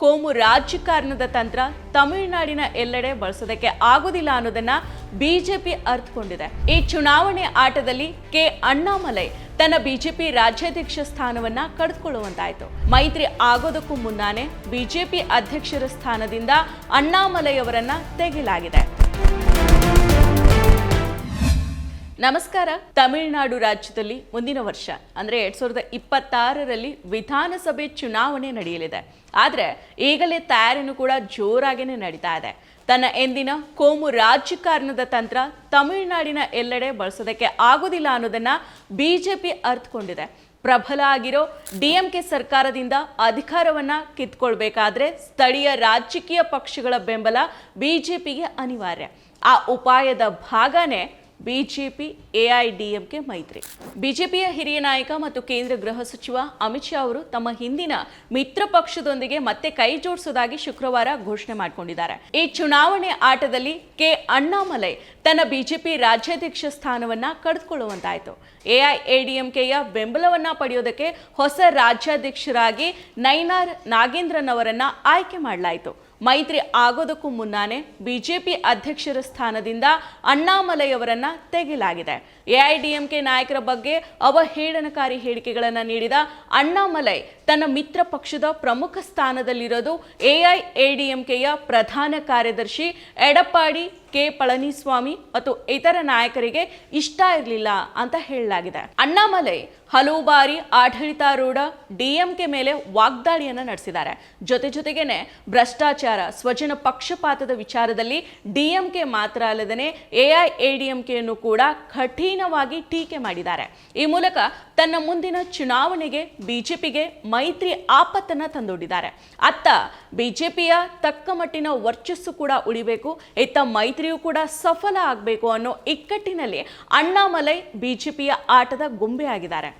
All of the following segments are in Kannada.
ಕೋಮು ರಾಜಕಾರಣದ ತಂತ್ರ ತಮಿಳುನಾಡಿನ ಎಲ್ಲೆಡೆ ಬಳಸೋದಕ್ಕೆ ಆಗೋದಿಲ್ಲ ಅನ್ನೋದನ್ನ ಬಿಜೆಪಿ ಅರ್ಥಕೊಂಡಿದೆ ಈ ಚುನಾವಣೆ ಆಟದಲ್ಲಿ ಕೆ ಅಣ್ಣಾಮಲೈ ತನ್ನ ಬಿಜೆಪಿ ರಾಜ್ಯಾಧ್ಯಕ್ಷ ಸ್ಥಾನವನ್ನ ಕಳೆದುಕೊಳ್ಳುವಂತಾಯಿತು ಮೈತ್ರಿ ಆಗೋದಕ್ಕೂ ಮುನ್ನಾನೆ ಬಿಜೆಪಿ ಅಧ್ಯಕ್ಷರ ಸ್ಥಾನದಿಂದ ಅಣ್ಣಾಮಲೈ ಅವರನ್ನ ತೆಗೆಯಲಾಗಿದೆ. ನಮಸ್ಕಾರ. ತಮಿಳುನಾಡು ರಾಜ್ಯದಲ್ಲಿ ಮುಂದಿನ ವರ್ಷ, ಅಂದ್ರೆ ಎರಡ್ ಸಾವಿರದ ಇಪ್ಪತ್ತಾರರಲ್ಲಿ ವಿಧಾನಸಭೆ ಚುನಾವಣೆ ನಡೆಯಲಿದೆ. ಆದರೆ ಈಗಲೇ ತಯಾರಿನೂ ಕೂಡ ಜೋರಾಗಿನೇ ನಡೀತಾ ಇದೆ. ತನ್ನ ಎಂದಿನ ಕೋಮು ರಾಜಕಾರಣದ ತಂತ್ರ ತಮಿಳುನಾಡಿನ ಎಲ್ಲೆಡೆ ಬಳಸೋದಕ್ಕೆ ಆಗೋದಿಲ್ಲ ಅನ್ನೋದನ್ನ ಬಿಜೆಪಿ ಅರ್ಥಕೊಂಡಿದೆ ಪ್ರಬಲ ಆಗಿರೋ ಡಿಎಂಕೆ ಸರ್ಕಾರದಿಂದ ಅಧಿಕಾರವನ್ನ ಕಿತ್ಕೊಳ್ಬೇಕಾದ್ರೆ ಸ್ಥಳೀಯ ರಾಜಕೀಯ ಪಕ್ಷಗಳ ಬೆಂಬಲ ಬಿಜೆಪಿಗೆ ಅನಿವಾರ್ಯ. ಆ ಉಪಾಯದ ಭಾಗನೇ ಬಿಜೆಪಿ ಎಐಡಿಎಂಕೆ ಮೈತ್ರಿ. ಬಿಜೆಪಿಯ ಹಿರಿಯ ನಾಯಕ ಮತ್ತು ಕೇಂದ್ರ ಗೃಹ ಸಚಿವ ಅಮಿತ್ ಶಾ ಅವರು ತಮ್ಮ ಹಿಂದಿನ ಮಿತ್ರ ಪಕ್ಷದೊಂದಿಗೆ ಮತ್ತೆ ಕೈ ಜೋಡಿಸುವುದಾಗಿ ಶುಕ್ರವಾರ ಘೋಷಣೆ ಮಾಡಿಕೊಂಡಿದ್ದಾರೆ. ಈ ಚುನಾವಣೆ ಆಟದಲ್ಲಿ ಕೆ ಅಣ್ಣಾಮಲೈ ತನ್ನ ಬಿಜೆಪಿ ರಾಜ್ಯಾಧ್ಯಕ್ಷ ಸ್ಥಾನವನ್ನ ಕಳೆದುಕೊಳ್ಳುವಂತಾಯಿತು ಎಐಎಡಿಎಂಕೆಯ ಬೆಂಬಲವನ್ನ ಪಡೆಯೋದಕ್ಕೆ ಹೊಸ ರಾಜ್ಯಾಧ್ಯಕ್ಷರಾಗಿ ನೈನಾರ್ ನಾಗೇಂದ್ರನ್ ಅವರನ್ನ ಆಯ್ಕೆ ಮಾಡಲಾಯಿತು. ಮೈತ್ರಿ ಆಗೋದಕ್ಕೂ ಮುನ್ನಾನೆ ಬಿಜೆಪಿ ಅಧ್ಯಕ್ಷರ ಸ್ಥಾನದಿಂದ ಅಣ್ಣಾಮಲೈಯವರನ್ನ ತೆಗೆಯಲಾಗಿದೆ. ಎಐಡಿಎಂಕೆ ನಾಯಕರ ಬಗ್ಗೆ ಅವಹೇಳನಕಾರಿ ಹೇಳಿಕೆಗಳನ್ನು ನೀಡಿದ ಅಣ್ಣಾಮಲೈ ತನ್ನ ಮಿತ್ರ ಪಕ್ಷದ ಪ್ರಮುಖ ಸ್ಥಾನದಲ್ಲಿರೋದು ಎಐಎಡಿಎಂಕೆಯ ಪ್ರಧಾನ ಕಾರ್ಯದರ್ಶಿ ಎಡಪ್ಪಾಡಿ ಕೆ ಪಳನಿಸ್ವಾಮಿ ಮತ್ತು ಇತರ ನಾಯಕರಿಗೆ ಇಷ್ಟ ಇರಲಿಲ್ಲ ಅಂತ ಹೇಳಲಾಗಿದೆ. ಅಣ್ಣಾಮಲೈ ಹಲವು ಬಾರಿ ಆಡಳಿತಾರೂಢ ಡಿಎಂಕೆ ಮೇಲೆ ವಾಗ್ದಾಳಿಯನ್ನು ನಡೆಸಿದ್ದಾರೆ. ಜೊತೆ ಜೊತೆಗೇನೆ ಭ್ರಷ್ಟಾಚಾರ, ಸ್ವಜನ ಪಕ್ಷಪಾತದ ವಿಚಾರದಲ್ಲಿ ಡಿಎಂಕೆ ಮಾತ್ರ ಅಲ್ಲದೆ ಎಐಎಡಿಎಂಕೆಯನ್ನು ಕೂಡ ಕಠಿಣವಾಗಿ ಟೀಕೆ ಮಾಡಿದ್ದಾರೆ. ಈ ಮೂಲಕ ತನ್ನ ಮುಂದಿನ ಚುನಾವಣೆಗೆ ಬಿಜೆಪಿಗೆ ಮೈತ್ರಿ ಆಪತ್ತನ್ನು ತಂದೊಡ್ಡಿದ್ದಾರೆ. ಅತ್ತ ಬಿಜೆಪಿಯ ತಕ್ಕ ಮಟ್ಟಿನ ವರ್ಚಸ್ಸು ಕೂಡ ಉಳಿಬೇಕು, ಇತ್ತ ಮೈತ್ರಿಯು ಕೂಡ ಸಫಲ ಆಗಬೇಕು ಅನ್ನೋ ಇಕ್ಕಟ್ಟಿನಲ್ಲಿ ಅಣ್ಣಾಮಲೈ ಬಿಜೆಪಿಯ ಆಟದ ಗೊಂಬೆಯಾಗಿದ್ದಾರೆ.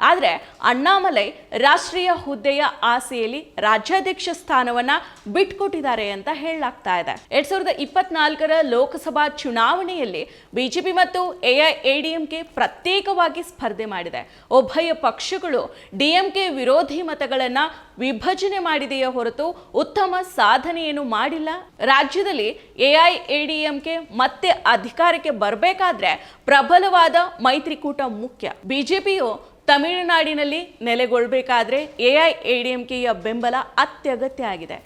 ಆದರೆ ಅಣ್ಣಾಮಲೈ ರಾಷ್ಟ್ರೀಯ ಹುದ್ದೆಯ ಆಸೆಯಲ್ಲಿ ರಾಜ್ಯಾಧ್ಯಕ್ಷ ಸ್ಥಾನವನ್ನ ಬಿಟ್ಕೊಟ್ಟಿದ್ದಾರೆ ಅಂತ ಹೇಳಲಾಗ್ತಾ ಇದೆ. ಎರಡ್ ಸಾವಿರದ ಇಪ್ಪತ್ನಾಲ್ಕರ ಲೋಕಸಭಾ ಚುನಾವಣೆಯಲ್ಲಿ ಬಿಜೆಪಿ ಮತ್ತು ಎಐಎಡಿಎಂಕೆ ಪ್ರತ್ಯೇಕವಾಗಿ ಸ್ಪರ್ಧೆ ಮಾಡಿದೆ. ಉಭಯ ಪಕ್ಷಗಳು ಡಿಎಂಕೆ ವಿರೋಧಿ ಮತಗಳನ್ನ ವಿಭಜನೆ ಮಾಡಿದೆಯೇ ಹೊರತು ಉತ್ತಮ ಸಾಧನೆಯನ್ನು ಮಾಡಿಲ್ಲ. ರಾಜ್ಯದಲ್ಲಿ ಎಐಎಡಿಎಂಕೆ ಮತ್ತೆ ಅಧಿಕಾರಕ್ಕೆ ಬರಬೇಕಾದ್ರೆ ಪ್ರಬಲವಾದ ಮೈತ್ರಿಕೂಟ ಮುಖ್ಯ. ಬಿಜೆಪಿಯು ತಮಿಳುನಾಡಿನಲ್ಲಿ ನೆಲೆಗೊಳ್ಳಬೇಕಾದ್ರೆ ಎಐಎಡಿಎಂಕೆಯ ಬೆಂಬಲ ಅತ್ಯಗತ್ಯ ಆಗಿದೆ.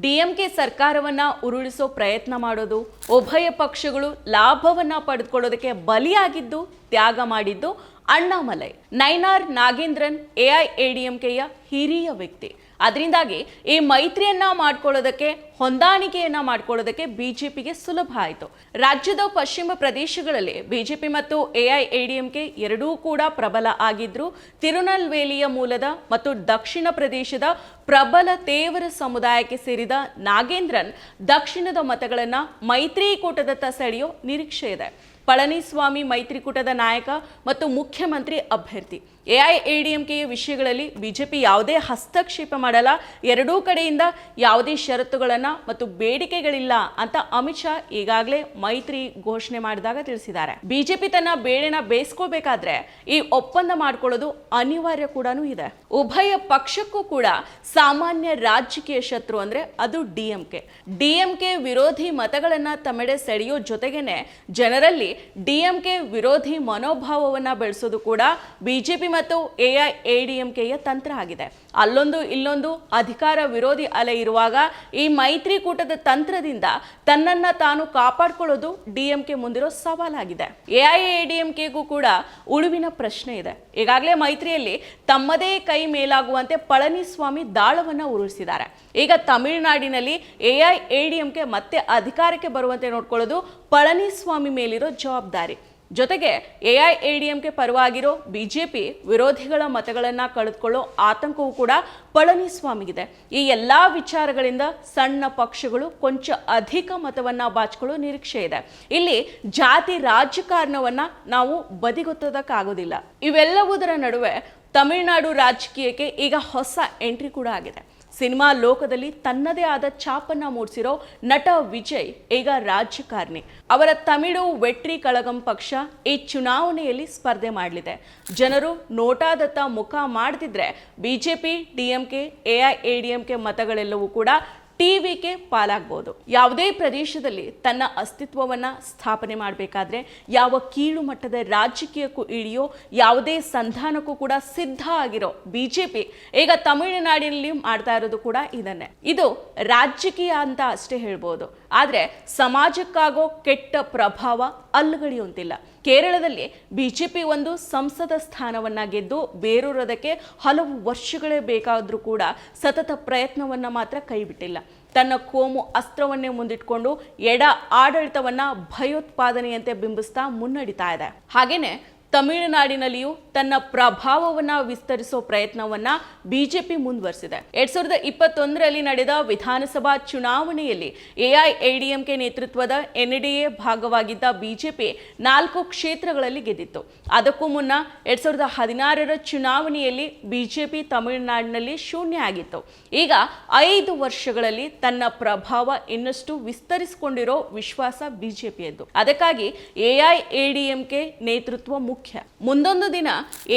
ಡಿಎಂಕೆ ಸರ್ಕಾರವನ್ನ ಉರುಳಿಸೋ ಪ್ರಯತ್ನ ಮಾಡೋದು, ಉಭಯ ಪಕ್ಷಗಳು ಲಾಭವನ್ನ ಪಡೆದುಕೊಳ್ಳೋದಕ್ಕೆ ಬಲಿಯಾಗಿದ್ದು, ತ್ಯಾಗ ಮಾಡಿದ್ದು ಅಣ್ಣಾಮಲೈ, ನೈನಾರ್ ನಾಗೇಂದ್ರನ್ ಎಐಎಡಿಎಂಕೆಯ ಹಿರಿಯ ವ್ಯಕ್ತಿ. ಅದರಿಂದಾಗಿ ಈ ಮೈತ್ರಿಯನ್ನ ಮಾಡ್ಕೊಳ್ಳೋದಕ್ಕೆ, ಹೊಂದಾಣಿಕೆಯನ್ನ ಮಾಡ್ಕೊಳ್ಳೋದಕ್ಕೆ ಬಿಜೆಪಿಗೆ ಸುಲಭ ಆಯಿತು. ರಾಜ್ಯದ ಪಶ್ಚಿಮ ಪ್ರದೇಶಗಳಲ್ಲಿ ಬಿಜೆಪಿ ಮತ್ತು ಎಐಎಡಿಎಂಕೆ ಎರಡೂ ಕೂಡ ಪ್ರಬಲ ಆಗಿದ್ರು. ತಿರುನಲ್ವೇಲಿಯ ಮೂಲದ ಮತ್ತು ದಕ್ಷಿಣ ಪ್ರದೇಶದ ಪ್ರಬಲ ತೇವರ ಸಮುದಾಯಕ್ಕೆ ಸೇರಿದ ನಾಗೇಂದ್ರನ್ ದಕ್ಷಿಣದ ಮತಗಳನ್ನ ಮೈತ್ರಿಕೂಟದತ್ತ ಸೆಳೆಯೋ ನಿರೀಕ್ಷೆ ಇದೆ. ಪಳನಿಸ್ವಾಮಿ ಮೈತ್ರಿಕೂಟದ ನಾಯಕ ಮತ್ತು ಮುಖ್ಯಮಂತ್ರಿ ಅಭ್ಯರ್ಥಿ. ಎಐಎಡಿಎಂಕೆಯ ವಿಷಯಗಳಲ್ಲಿ ಬಿಜೆಪಿ ಯಾವುದೇ ಹಸ್ತಕ್ಷೇಪ ಮಾಡಲ್ಲ, ಎರಡೂ ಕಡೆಯಿಂದ ಯಾವುದೇ ಷರತ್ತುಗಳನ್ನು ಮತ್ತು ಬೇಡಿಕೆಗಳಿಲ್ಲ ಅಂತ ಅಮಿತ್ ಶಾ ಈಗಾಗಲೇ ಮೈತ್ರಿ ಘೋಷಣೆ ಮಾಡಿದಾಗ ತಿಳಿಸಿದ್ದಾರೆ. ಬಿಜೆಪಿ ತನ್ನ ಬೇಳೆನ ಬೇಯಿಸ್ಕೋಬೇಕಾದ್ರೆ ಈ ಒಪ್ಪಂದ ಮಾಡಿಕೊಳ್ಳೋದು ಅನಿವಾರ್ಯ ಕೂಡ ಇದೆ. ಉಭಯ ಪಕ್ಷಕ್ಕೂ ಕೂಡ ಸಾಮಾನ್ಯ ರಾಜಕೀಯ ಶತ್ರು ಅಂದ್ರೆ ಅದು ಡಿಎಂಕೆ ಡಿಎಂಕೆ ವಿರೋಧಿ ಮತಗಳನ್ನ ತಮ್ಮೆಡೆ ಸೆಳೆಯೋ ಜೊತೆಗೇನೆ ಜನರಲ್ಲಿ ಡಿಎಂಕೆ ವಿರೋಧಿ ಮನೋಭಾವವನ್ನ ಬೆಳೆಸೋದು ಕೂಡ ಬಿಜೆಪಿ ಮತ್ತು ಎಐಎಡಿಎಂಕೆಯ ತಂತ್ರ ಆಗಿದೆ. ಅಲ್ಲೊಂದು ಇಲ್ಲೊಂದು ಅಧಿಕಾರ ವಿರೋಧಿ ಅಲೆ ಇರುವಾಗ ಈ ಮೈತ್ರಿಕೂಟದ ತಂತ್ರದಿಂದ ತನ್ನನ್ನ ತಾನು ಕಾಪಾಡಿಕೊಳ್ಳೋದು ಡಿಎಂಕೆ ಮುಂದಿರೋ ಸವಾಲಾಗಿದೆ. ಎಐಎಡಿಎಂಕೆಗೂ ಕೂಡ ಉಳುವಿನ ಪ್ರಶ್ನೆ ಇದೆ. ಈಗಾಗಲೇ ಮೈತ್ರಿಯಲ್ಲಿ ತಮ್ಮದೇ ಕೈ ಮೇಲಾಗುವಂತೆ ಪಳನಿಸ್ವಾಮಿ ದಾಳವನ್ನ ಉರುಳಿಸಿದ್ದಾರೆ. ಈಗ ತಮಿಳುನಾಡಿನಲ್ಲಿ ಎಐಎಡಿಎಂಕೆ ಮತ್ತೆ ಅಧಿಕಾರಕ್ಕೆ ಬರುವಂತೆ ನೋಡ್ಕೊಳ್ಳೋದು ಪಳನಿಸ್ವಾಮಿ ಮೇಲಿರೋ ಜವಾಬ್ದಾರಿ. ಜೊತೆಗೆ ಎಐಎಡಿಎಂಕೆ ಪರವಾಗಿರೋ ಬಿಜೆಪಿ ವಿರೋಧಿಗಳ ಮತಗಳನ್ನು ಕಳೆದುಕೊಳ್ಳೋ ಆತಂಕವೂ ಕೂಡ ಪಳನಿಸ್ವಾಮಿಗಿದೆ. ಈ ಎಲ್ಲಾ ವಿಚಾರಗಳಿಂದ ಸಣ್ಣ ಪಕ್ಷಗಳು ಕೊಂಚ ಅಧಿಕ ಮತವನ್ನ ಬಾಚಿಕೊಳ್ಳೋ ನಿರೀಕ್ಷೆ ಇದೆ. ಇಲ್ಲಿ ಜಾತಿ ರಾಜಕಾರಣವನ್ನು ನಾವು ಬದಿಗೊತ್ತೋದಕ್ಕಾಗೋದಿಲ್ಲ. ಇವೆಲ್ಲವುದರ ನಡುವೆ ತಮಿಳುನಾಡು ರಾಜಕೀಯಕ್ಕೆ ಈಗ ಹೊಸ ಎಂಟ್ರಿ ಕೂಡ ಆಗಿದೆ. ಸಿನಿಮಾ ಲೋಕದಲ್ಲಿ ತನ್ನದೇ ಆದ ಛಾಪನ್ನ ಮೂಡಿಸಿರೋ ನಟ ವಿಜಯ್, ಈಗ ರಾಜಕಾರಣಿ ಅವರ ತಮಿಳು ವೆಟ್ರಿ ಕಳಗಂ ಪಕ್ಷ ಈ ಚುನಾವಣೆಯಲ್ಲಿ ಸ್ಪರ್ಧೆ ಮಾಡಲಿದೆ. ಜನರು ನೋಟಾದತ್ತ ಮುಖ ಮಾಡದಿದ್ರೆ ಬಿಜೆಪಿ, ಡಿಎಂಕೆ ಎಐಎಡಿಎಂಕೆ ಮತಗಳೆಲ್ಲವೂ ಕೂಡ ಟಿವಿಗೆ ಪಾಲಾಗ್ಬೋದು. ಯಾವುದೇ ಪ್ರದೇಶದಲ್ಲಿ ತನ್ನ ಅಸ್ತಿತ್ವವನ್ನು ಸ್ಥಾಪನೆ ಮಾಡಬೇಕಾದ್ರೆ ಯಾವ ಕೀಳು ಮಟ್ಟದ ರಾಜಕೀಯಕ್ಕೂ ಇಳಿಯೋ, ಯಾವುದೇ ಸಂಧಾನಕ್ಕೂ ಕೂಡ ಸಿದ್ಧ ಆಗಿರೋ ಬಿಜೆಪಿ ಈಗ ತಮಿಳುನಾಡಿನಲ್ಲಿ ಮಾಡ್ತಾ ಇರೋದು ಕೂಡ ಇದನ್ನೇ. ಇದು ರಾಜಕೀಯ ಅಂತ ಅಷ್ಟೇ ಹೇಳ್ಬೋದು. ಆದರೆ ಸಮಾಜಕ್ಕಾಗೋ ಕೆಟ್ಟ ಪ್ರಭಾವ ಅಲ್ಲುಗಡಿಯುವಂತಿಲ್ಲ ಕೇರಳದಲ್ಲಿ ಬಿಜೆಪಿ ಒಂದು ಸಂಸದ ಸ್ಥಾನವನ್ನ ಗೆದ್ದು ಬೇರೂರೋದಕ್ಕೆ ಹಲವು ವರ್ಷಗಳೇ ಬೇಕಾದರೂ ಕೂಡ ಸತತ ಪ್ರಯತ್ನವನ್ನು ಮಾತ್ರ ಕೈಬಿಟ್ಟಿಲ್ಲ. ತನ್ನ ಕೋಮು ಅಸ್ತ್ರವನ್ನೇ ಮುಂದಿಟ್ಕೊಂಡು ಎಡ ಆಡಳಿತವನ್ನ ಭಯೋತ್ಪಾದನೆಯಂತೆ ಬಿಂಬಿಸ್ತಾ ಮುನ್ನಡಿತಾ ಇದೆ. ಹಾಗೇನೆ ತಮಿಳುನಾಡಿನಲ್ಲಿಯೂ ತನ್ನ ಪ್ರಭಾವವನ್ನ ವಿಸ್ತರಿಸೋ ಪ್ರಯತ್ನವನ್ನ ಬಿಜೆಪಿ ಮುಂದುವರೆಸಿದೆ. ಎರಡ್ ಸಾವಿರದ ಇಪ್ಪತ್ತೊಂದರಲ್ಲಿ ನಡೆದ ವಿಧಾನಸಭಾ ಚುನಾವಣೆಯಲ್ಲಿ ಎಐಎಡಿಎಂಕೆ ನೇತೃತ್ವದ ಎನ್ಡಿಎ ಭಾಗವಾಗಿದ್ದ ಬಿಜೆಪಿ ನಾಲ್ಕು ಕ್ಷೇತ್ರಗಳಲ್ಲಿ ಗೆದ್ದಿತ್ತು. ಅದಕ್ಕೂ ಮುನ್ನ ಎರಡ್ ಸಾವಿರದ ಹದಿನಾರರ ಚುನಾವಣೆಯಲ್ಲಿ ಬಿಜೆಪಿ ತಮಿಳುನಾಡಿನಲ್ಲಿ ಶೂನ್ಯ ಆಗಿತ್ತು. ಈಗ ಐದು ವರ್ಷಗಳಲ್ಲಿ ತನ್ನ ಪ್ರಭಾವ ಇನ್ನಷ್ಟು ವಿಸ್ತರಿಸಿಕೊಂಡಿರೋ ವಿಶ್ವಾಸ ಬಿಜೆಪಿಯದ್ದು. ಅದಕ್ಕಾಗಿ ಎಐಎಡಿಎಂಕೆ ನೇತೃತ್ವ ಮುಖ್ಯ. ಮುಂದೊಂದು ದಿನ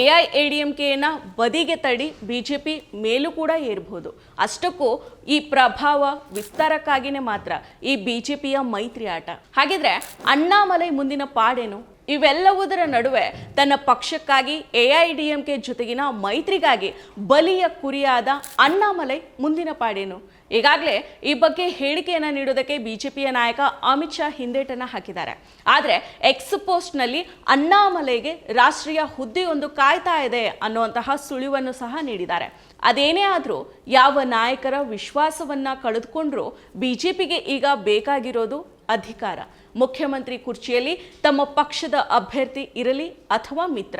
ಎಐಎಡಿಎಂಕೆಯನ್ನ ಬದಿಗೆ ತಡಿ ಬಿಜೆಪಿ ಮೇಲೂ ಕೂಡ ಏರ್ಬೋದು. ಅಷ್ಟಕ್ಕೂ ಈ ಪ್ರಭಾವ ವಿಸ್ತಾರಕ್ಕಾಗಿನೇ ಮಾತ್ರ ಈ ಬಿಜೆಪಿಯ ಮೈತ್ರಿ ಆಟ. ಹಾಗಿದ್ರೆ ಅಣ್ಣಾಮಲೈ ಮುಂದಿನ ಪಾಡೇನು? ಇವೆಲ್ಲವುದರ ನಡುವೆ ತನ್ನ ಪಕ್ಷಕ್ಕಾಗಿ ಎಐ ಡಿ ಎಂ ಕೆ ಜೊತೆಗಿನ ಮೈತ್ರಿಗಾಗಿ ಬಲಿಯ ಕುರಿಯಾದ ಅಣ್ಣಾಮಲೈ ಮುಂದಿನ ಪಾಡೇನು? ಈಗಾಗಲೇ ಈ ಬಗ್ಗೆ ಹೇಳಿಕೆಯನ್ನು ನೀಡೋದಕ್ಕೆ ಬಿಜೆಪಿಯ ನಾಯಕ ಅಮಿತ್ ಶಾ ಹಿಂದೇಟನ್ನು ಹಾಕಿದ್ದಾರೆ. ಆದರೆ ಎಕ್ಸ್ ಪೋಸ್ಟ್ನಲ್ಲಿ ಅಣ್ಣಾಮಲೈಗೆ ರಾಷ್ಟ್ರೀಯ ಹುದ್ದೆಯೊಂದು ಕಾಯ್ತಾ ಇದೆ ಅನ್ನುವಂತಹ ಸುಳಿವನ್ನು ಸಹ ನೀಡಿದ್ದಾರೆ. ಅದೇನೇ ಆದರೂ ಯಾವ ನಾಯಕರ ವಿಶ್ವಾಸವನ್ನ ಕಳೆದುಕೊಂಡ್ರೂ ಬಿಜೆಪಿಗೆ ಈಗ ಬೇಕಾಗಿರೋದು ಅಧಿಕಾರ. ಮುಖ್ಯಮಂತ್ರಿ ಕುರ್ಚಿಯಲ್ಲಿ ತಮ್ಮ ಪಕ್ಷದ ಅಭ್ಯರ್ಥಿ ಇರಲಿ ಅಥವಾ ಮಿತ್ರ.